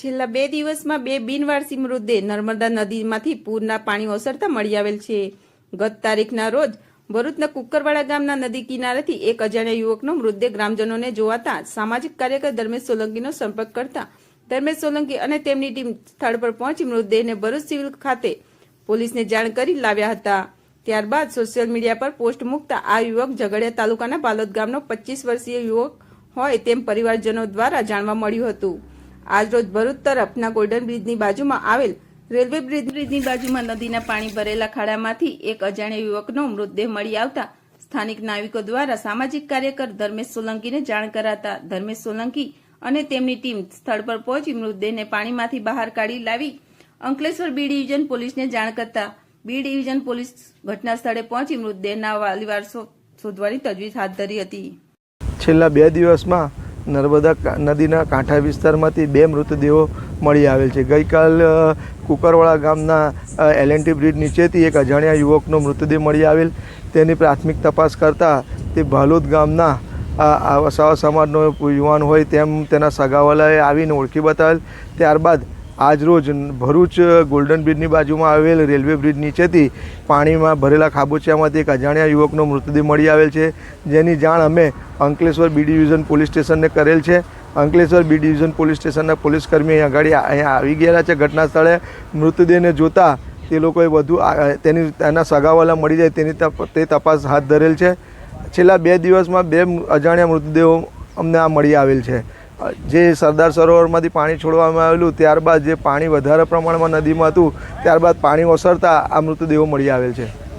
છેલ્લા બે દિવસમાં બે બિનવારસી મૃતદેહ નર્મદા નદીમાંથી પૂરના પાણી ઓસરતા મળી આવેલ છે. ગત તારીખના રોજ ભરૂચના કુકરવાડા ગામના નદી કિનારેથી એક અજાણ્યા યુવકનો મૃતદેહ ગ્રામજનોને જોવાતા સામાજિક કાર્યકર ધર્મેશ સોલંકીનો સંપર્ક કરતા ધર્મેશ સોલંકી અને તેમની ટીમ સ્થળ પર પહોંચી મૃતદેહને ભરૂચ સિવિલ ખાતે પોલીસને જાણ કરી લાવ્યા હતા. ત્યારબાદ સોશિયલ મીડિયા પર પોસ્ટ મૂકતા આ યુવક ઝઘડિયા તાલુકાના બાલોદ ગામનો પચીસ વર્ષીય યુવક હોય તેમ પરિવારજનો દ્વારા જાણવા મળ્યું હતું. આજરોજ ભરૂચ તરફના ગોલ્ડન બ્રિજની બાજુમાં આવેલ રેલવે બ્રિજ બ્રિજની બાજુમાં નદીના પાણી ભરેલા ખાડામાંથી એક અજાણ્યા યુવકનો મૃતદેહ મળી આવતા સ્થાનિક નાવિકો દ્વારા સામાજિક કાર્યકર ધર્મેશ સોલંકીને જાણ કરાતા ધર્મેશ સોલંકી અને તેમની ટીમ સ્થળ પર પહોંચી મૃતદેહને પાણીમાંથી બહાર કાઢી લાવી અંકલેશ્વર બી ડિવિઝન પોલીસને જાણ કરતા બી ડિવિઝન પોલીસ ઘટના સ્થળે પહોંચી મૃતદેહના વાલીવાર શોધવાની તજવીજ હાથ ધરી હતી. છેલ્લા બે દિવસમાં નર્મદા નદીના કાંઠા વિસ્તારમાંથી બે મૃતદેહો મળી આવેલ છે. ગઈકાલ કુકરવાળા ગામના એલ એન્ડ ટી બ્રિજ નીચેથી એક અજાણ્યા યુવકનો મૃતદેહ મળી આવેલ. તેની પ્રાથમિક તપાસ કરતાં તે ભાલોદ ગામના આ- સવા સમાજનો યુવાન હોય તેમ તેના સગાવાલાએ આવીને ઓળખી બતાવેલ. ત્યારબાદ આજરોજ ભરૂચ ગોલ્ડન બ્રિજની બાજુમાં આવેલ રેલવે બ્રિજ નીચેથી પાણીમાં ભરેલા ખાબોચિયામાંથી એક અજાણ્યા યુવકનો મૃતદેહ મળી આવેલ છે. જેની જાણ અમે અંકલેશ્વર બી ડિવિઝન પોલીસ સ્ટેશનને કરેલ છે. અંકલેશ્વર બી ડિવિઝન પોલીસ સ્ટેશનના પોલીસકર્મી આગળ અહીંયા આવી ગયેલા છે. ઘટના સ્થળે મૃતદેહને જોતા તે લોકોએ વધુ તેની, તેના સગાવાલા મળી જાય તેની તે તપાસ હાથ ધરેલ છે. છેલ્લા બે દિવસમાં બે અજાણ્યા મૃતદેહો અમને આ મળી આવેલ છે. જે સરદાર સરોવરમાંથી પાણી છોડવામાં આવેલું, ત્યારબાદ જે પાણી વધારે પ્રમાણમાં નદીમાં હતું, ત્યારબાદ પાણી ઓસરતા આ મૃતદેહો મળી આવેલ છે.